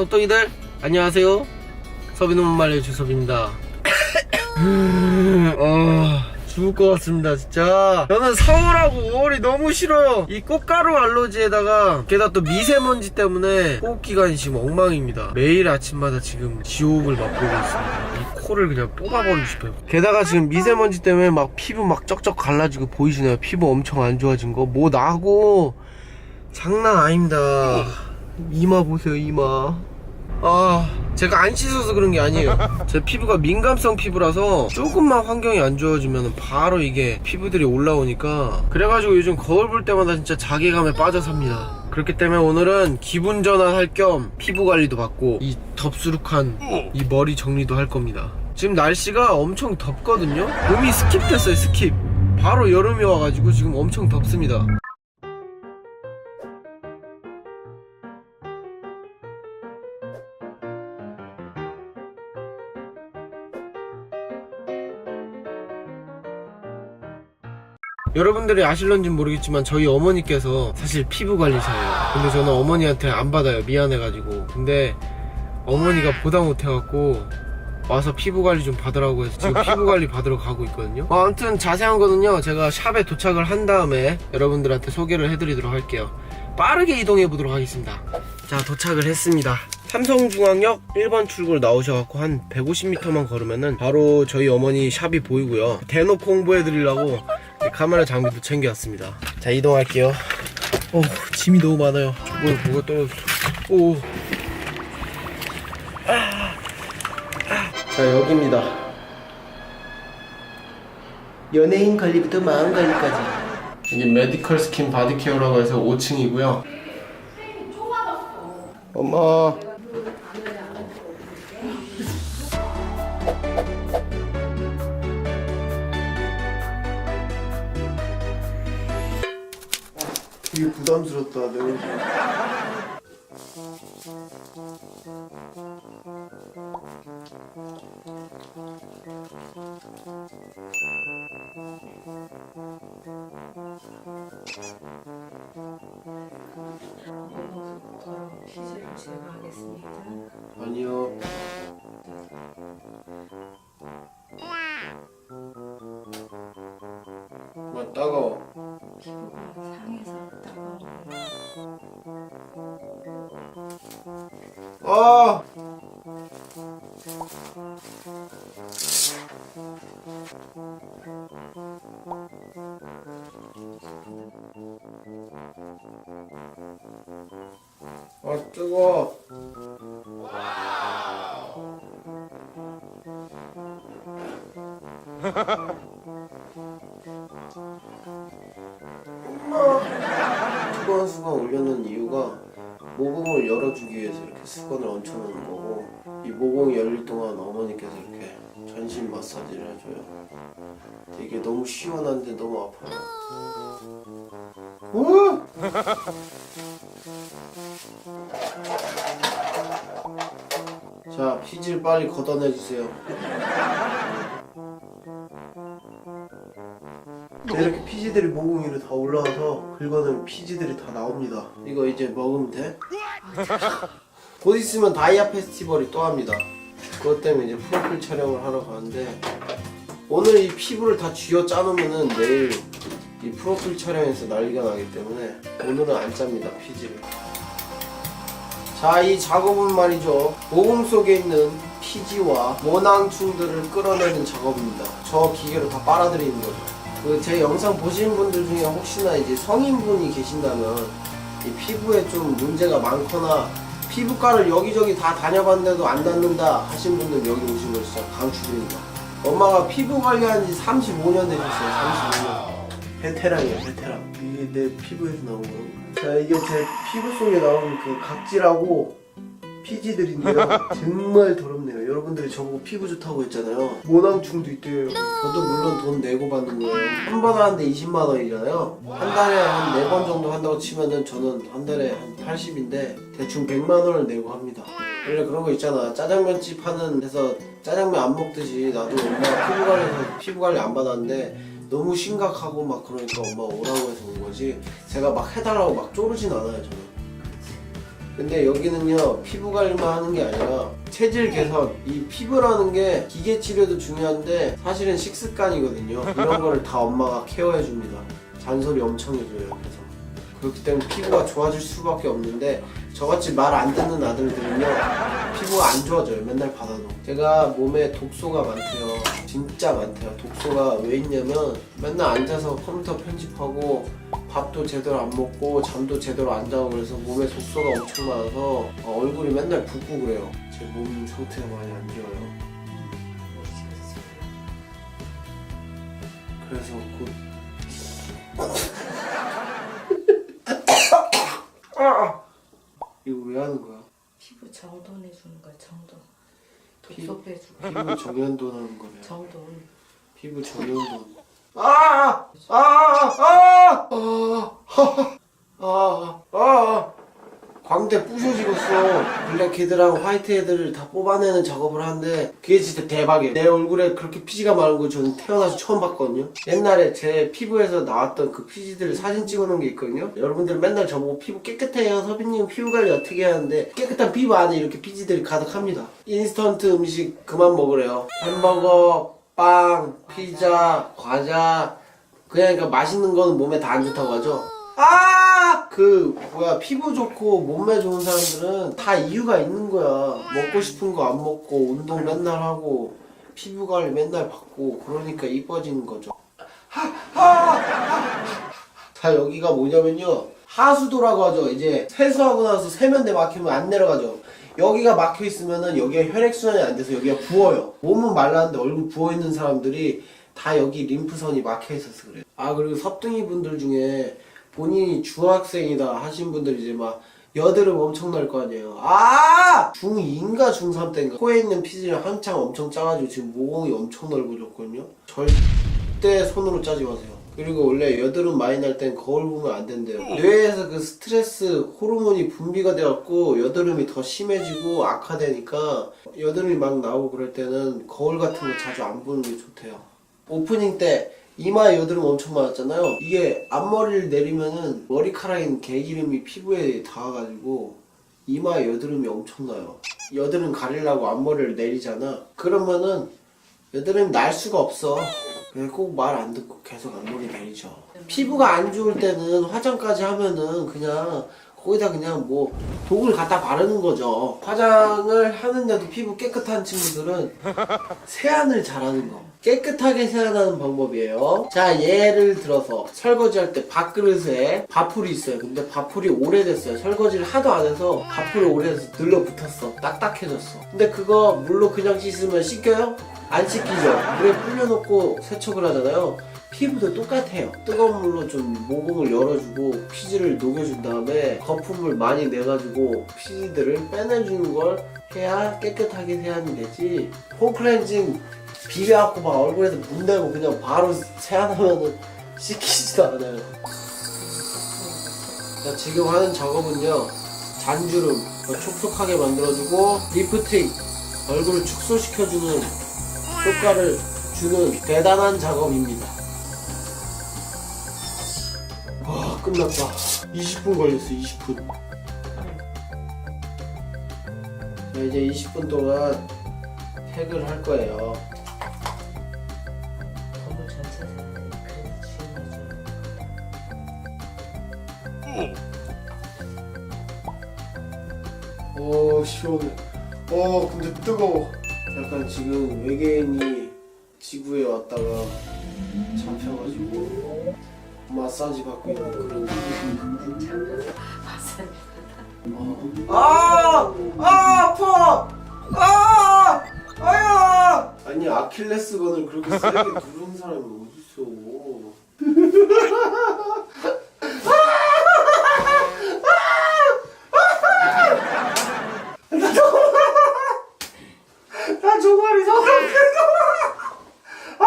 섭동이들 안녕하세요. 말려 주섭입니다. 어, 죽을 것 같습니다 진짜. 저는 서울하고 5월이 너무 싫어요. 이 꽃가루 알러지에다가 게다가 또 미세먼지 때문에 호흡기관이 지금 엉망입니다. 매일 아침마다 지금 지옥을 맛보고 있습니다. 이 코를 그냥 뽑아버리고 싶어요. 게다가 지금 미세먼지 때문에 막 피부 막 쩍쩍 갈라지고 보이시나요? 피부 엄청 안 좋아진 거? 뭐 나고? 장난 아닙니다. 이마 보세요 이마 아 제가 안 씻어서 그런 게 아니에요. 제 피부가 민감성 피부라서 조금만 환경이 안 좋아지면 바로 이게 피부들이 올라오니까 그래가지고 요즘 거울 볼 때마다 진짜 자괴감에 빠져 삽니다. 그렇기 때문에 오늘은 기분 전환할 겸 피부 관리도 받고 이 덥수룩한 이 머리 정리도 할 겁니다. 지금 날씨가 엄청 덥거든요? 봄이 스킵됐어요 스킵. 바로 여름이 와가지고 지금 엄청 덥습니다 여러분들이 아실런지 모르겠지만 저희 어머니께서 사실 피부 관리사예요. 근데 저는 어머니한테 안 받아요. 미안해가지고. 근데 어머니가 보다 못해갖고 와서 피부 관리 좀 받으라고 해서 지금 피부 관리 받으러 가고 있거든요. 어, 아무튼 자세한 거는요. 제가 샵에 도착을 한 다음에 여러분들한테 소개를 해드리도록 할게요. 빠르게 이동해 보도록 하겠습니다. 자, 도착을 했습니다. 삼성중앙역 1번 출구를 나오셔갖고 한 150m만 걸으면은 바로 저희 어머니 샵이 보이고요. 대놓고 홍보해 드리려고 카메라 장비도 챙겨왔습니다. 자, 이동할게요. 오, 짐이 너무 많아요. 뭐, 뭐가 떨어졌어. 오. 아. 자, 여기입니다. 연예인 관리부터 마음 관리까지. 이게 메디컬 스킨 바디 케어라고 해서 5층이고요. 엄마. 되게 부담스럽다. 내가 하겠습니다. 아니요. 아 뜨거. 뜨거운 수건 올려놓은 이유가 모공을 열어주기 위해서 이렇게 수건을 얹혀놓는 거고 이 모공이 열릴 동안 어머니께서 이렇게 전신 마사지를 해줘요 이게 너무 시원한데 너무 아파요 우! 자 피지를 빨리 걷어내주세요 네, 이렇게 피지들이 모공 위로 다 올라와서 긁어내면 피지들이 다 나옵니다. 이거 이제 먹으면 돼? 곧 있으면 다이아 페스티벌이 또 합니다. 그것 때문에 이제 프로필 촬영을 하러 가는데 오늘 이 피부를 다 쥐어 짜놓으면은 내일 이 프로필 촬영에서 난리가 나기 때문에 오늘은 안 짭니다 피지를. 자, 이 작업은 말이죠. 모공 속에 있는 피지와 모낭충들을 끌어내는 작업입니다. 저 기계로 다 빨아들이는 거죠. 그 제 영상 보시는 분들 중에 혹시나 이제 성인분이 계신다면 이 피부에 좀 문제가 많거나 피부과를 여기저기 다 다녀봤는데도 안 낫는다 하신 분들 여기 오신 거 진짜 강추드립니다. 엄마가 피부 관리한 지 35년 되셨어요. 35년. 베테랑이에요, 베테랑. 이게 내 피부에서 나온 거. 자, 이게 제 피부 속에 나온 그 각질하고 피지들인데요. 정말 더럽네요. 여러분들이 저보고 피부 좋다고 했잖아요. 모낭충도 있대요. 저도 물론 돈 내고 받는 거예요. 한 번 하는데 20만 원이잖아요. 한 달에 한 네 번 정도 한다고 치면은 저는 한 달에 한 80인데 대충 100만 원을 내고 합니다. 원래 그런 거 있잖아. 짜장면집 하는 데서 짜장면 안 먹듯이 나도 엄마 피부 관리해서 피부 관리 안 받았는데 너무 심각하고 막 그러니까 엄마 오라고 해서 온 거지. 제가 막 해달라고 막 쪼르진 않아요 저는. 근데 여기는요 피부 관리만 하는 게 아니라 체질 개선. 이 피부라는 게 기계 치료도 중요한데 사실은 식습관이거든요. 이런 거를 다 엄마가 케어해 줍니다. 잔소리 엄청 해줘요 그래서. 그렇기 때문에 피부가 좋아질 수밖에 없는데 저같이 말 안 듣는 아들들은요 피부가 안 좋아져요 맨날 받아도. 제가 몸에 독소가 많대요. 진짜 많대요. 독소가 왜 있냐면 맨날 앉아서 컴퓨터 편집하고 밥도 제대로 안 먹고 잠도 제대로 안 자고 그래서 몸에 독소가 엄청 많아서 어, 얼굴이 맨날 붓고 그래요 제 몸 상태가 많이 안 좋아요 그래서 곧 아! 이거 왜 하는 거야? 피부 정돈해 주는 거야 정돈. 피- 독소 빼주고 피부 정연돈 하는 거네. 정돈. 피부 정연돈. 아! 아! 아! 아! 아! 아! 아! 광대 부셔지겠어. 블랙 헤드랑 화이트 헤드를 다 뽑아내는 작업을 하는데 그게 진짜 대박이에요. 내 얼굴에 그렇게 피지가 많은 거 저는 태어나서 처음 봤거든요. 옛날에 제 피부에서 나왔던 그 피지들 사진 찍어놓은 게 있거든요. 여러분들 맨날 저보고 피부 깨끗해요. 서빈님 피부 관리 어떻게 하는데 깨끗한 피부 안에 이렇게 피지들이 가득합니다. 인스턴트 음식 그만 먹으래요. 햄버거, 빵, 피자, 과자 그냥 그러니까 맛있는 거는 몸에 다 안 좋다고 하죠. 아! 그 뭐야 피부 좋고 몸매 좋은 사람들은 다 이유가 있는 거야. 먹고 싶은 거 안 먹고 운동 맨날 하고 피부 관리 맨날 받고 그러니까 이뻐지는 거죠. 자 여기가 뭐냐면요 하수도라고 하죠. 이제 세수하고 나서 세면대 막히면 안 내려가죠. 여기가 막혀 있으면은 여기가 혈액 순환이 안 돼서 여기가 부어요. 몸은 말랐는데 얼굴 부어 있는 사람들이 다 여기 림프선이 막혀 있어서 그래요. 아 그리고 섭등이 분들 중에 본인이 중학생이다 하신 분들 이제 막 여드름 엄청 날 거 아니에요. 아! 중2인가 중3 때인가 코에 있는 피지를 한창 엄청 짜가지고 지금 모공이 엄청 넓어졌거든요. 절대 손으로 짜지 마세요. 그리고 원래 여드름 많이 날 땐 거울 보면 안 된대요. 뇌에서 그 스트레스 호르몬이 분비가 돼갖고 여드름이 더 심해지고 악화되니까 여드름이 막 나오고 그럴 때는 거울 같은 거 자주 안 보는 게 좋대요. 오프닝 때 이마에 여드름 엄청 많았잖아요. 이게 앞머리를 내리면은 머리카락인 개 기름이 피부에 닿아가지고 이마에 여드름이 엄청 나요. 여드름 가리려고 앞머리를 내리잖아. 그러면은 여드름이 날 수가 없어. 꼭 말 안 듣고 계속 앞머리 내리죠. 피부가 안 좋을 때는 화장까지 하면은 그냥 거기다 그냥 뭐 독을 갖다 바르는 거죠. 화장을 하는데도 피부 깨끗한 친구들은 세안을 잘하는 거. 깨끗하게 세안하는 방법이에요. 자, 예를 들어서 설거지할 때 밥그릇에 밥풀이 있어요. 근데 밥풀이 오래됐어요. 설거지를 하도 안 해서 밥풀이 오래돼서 늘러붙었어. 딱딱해졌어. 근데 그거 물로 그냥 씻으면 씻겨요? 안 씻기죠? 물에 불려놓고 세척을 하잖아요. 피부도 똑같아요. 뜨거운 물로 좀 모공을 열어주고 피지를 녹여준 다음에 거품을 많이 내가지고 피지들을 빼내주는 걸 해야 깨끗하게 세안이 되지. 홈클렌징 비벼갖고 막 얼굴에서 문 대고 그냥 바로 세안하면은 씻기지도 않아요. 자, 지금 하는 작업은요. 잔주름 더 촉촉하게 만들어주고 리프팅 얼굴을 축소시켜주는 효과를 주는 대단한 작업입니다. 와 끝났다. 20분 걸렸어 20분. 자, 이제 20분 동안 팩을 할 거예요. 오 시원해. 어 근데 뜨거워. 약간 지금 외계인이 지구에 왔다가 잡혀가지고 마사지 받고 있는 그런 느낌. 마사지. 아! 아 아파! 아! 아야! 아니 아킬레스건을 그렇게 세게 누른 사람이 어딨어? 나 종아리 정말 아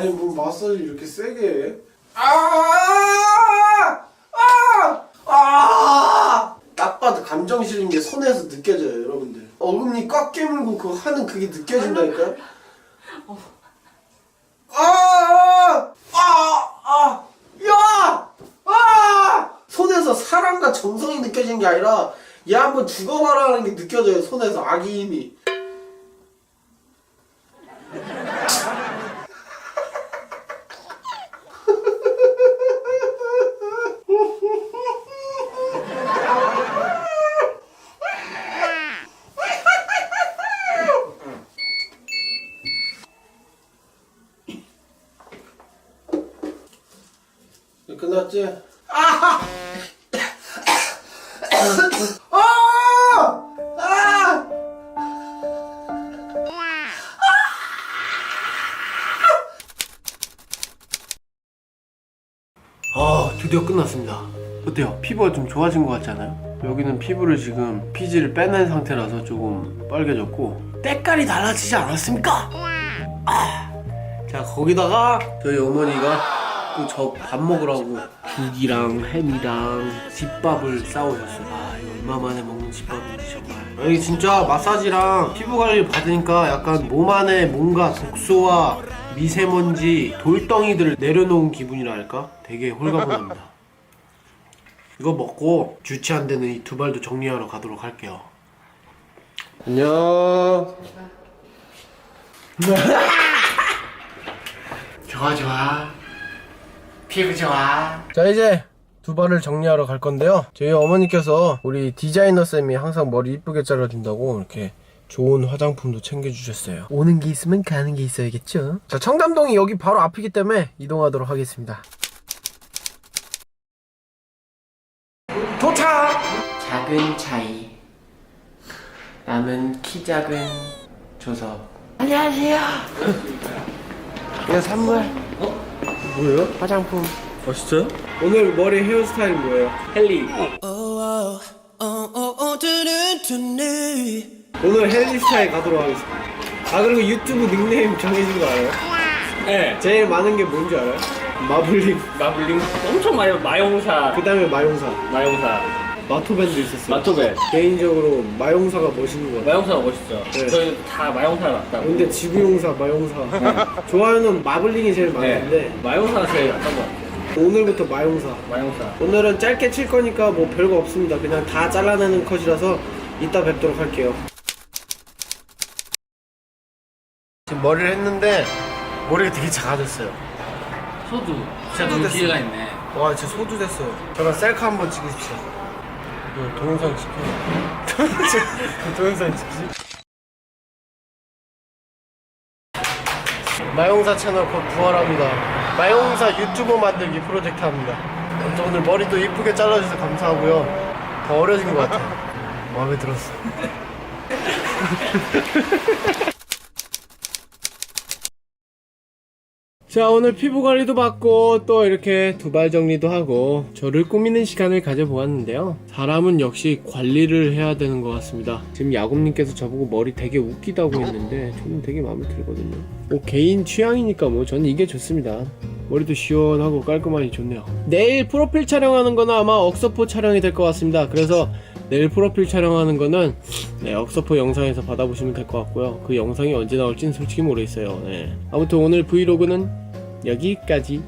아니 뭐 마사지 이렇게 세게 해? 아! 아! 아! 딱 봐도 감정 실린 게 손에서 느껴져요, 여러분들. 어금니 꽉 깨물고 그거 하는 그게 느껴진다니까요? 아! 아! 아! 야! 아! 손에서 사랑과 정성이 느껴지는 게 아니라 얘 한번 죽어봐라는 게 느껴져요 손에서 아기 힘이 아 드디어 끝났습니다 어때요? 피부가 좀 좋아진 것 같지 않아요? 여기는 피부를 지금 피지를 빼낸 상태라서 조금 빨개졌고 때깔이 달라지지 않았습니까? 아! 자 거기다가 저희 어머니가 또 저 밥 먹으라고 국이랑 햄이랑 집밥을 싸오셨어요 아 이거 얼마 만에 먹는 집밥인지 정말 여기 진짜 마사지랑 피부 관리를 받으니까 약간 몸 안에 뭔가 독소와 미세먼지 돌덩이들을 내려놓은 기분이라 할까? 되게 홀가분합니다. 이거 먹고 주치한 데는 이 두 발도 정리하러 가도록 할게요. 안녕. 좋아 좋아. 피부 좋아. 자 이제 두 발을 정리하러 갈 건데요. 저희 어머니께서 우리 디자이너 쌤이 항상 머리 이쁘게 잘라준다고 이렇게 좋은 화장품도 챙겨주셨어요 오는 게 있으면 가는 게 있어야겠죠 자 청담동이 여기 바로 앞이기 때문에 이동하도록 하겠습니다 도착 작은 차이 남은 키 작은 조섭 안녕하세요 이거 선물 뭐예요? 화장품 아 진짜요? 오늘 머리 헤어스타일 뭐예요? 헬리 오늘 헬리 스타일 가도록 하겠습니다. 아 그리고 유튜브 닉네임 정해진 거 알아요? 네. 제일 많은 게 뭔지 알아요? 마블링. 마블링? 엄청 많이 마용사. 그 다음에 마용사. 마용사. 마토밴드 있었어요. 마토벤 개인적으로 마용사가 멋있는 것 같아요. 마용사가 멋있죠. 네. 저희 다 마용사 맞다고. 근데 지구용사, 마용사. 좋아요는 마블링이 제일 많은데 네 마용사가 제일 낫던 것 같아요. 오늘부터 마용사. 마용사. 오늘은 짧게 칠 거니까 뭐 별거 없습니다. 그냥 다 잘라내는 컷이라서 이따 뵙도록 할게요 지금 머리를 했는데 머리가 되게 작아졌어요. 소주 진짜 너무 됐어. 기회가 있네. 와 진짜 소주 됐어요. 저랑 셀카 한번 찍으십시오. 네, 동영상 찍혀 동영상 찍지. 마용사 채널 곧 부활합니다. 마용사 유튜버 만들기 프로젝트 합니다. 아무튼 오늘 머리도 이쁘게 잘라주셔서 감사하고요. 더 어려진 것 같아요. 마음에 들었어 자 오늘 피부 관리도 받고 또 이렇게 두발 정리도 하고 저를 꾸미는 시간을 가져보았는데요. 사람은 역시 관리를 해야 되는 것 같습니다. 지금 야곱님께서 저보고 머리 되게 웃기다고 했는데 저는 되게 마음에 들거든요. 뭐 개인 취향이니까 뭐 저는 이게 좋습니다. 머리도 시원하고 깔끔하니 좋네요. 내일 프로필 촬영하는 거는 아마 억서포 촬영이 될 것 같습니다. 그래서 내일 프로필 촬영하는 거는 네, 억서포 영상에서 받아보시면 될 것 같고요. 그 영상이 언제 나올지는 솔직히 모르겠어요. 네. 아무튼 오늘 브이로그는 여기까지.